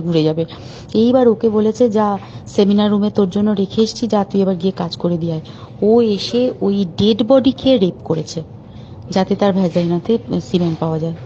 ঘুরে যাবে এইবার ওকে বলেছে, যা সেমিনার রুমে তোর জন্য রেখে এসছি, যা, তুই এবার গিয়ে কাজ করে দিয়ে। ও এসে ওই ডেড বডি খেয়ে রেপ করেছে, যাতে তার ভ্যাজাইনাতে সিমেন্ট পাওয়া যায়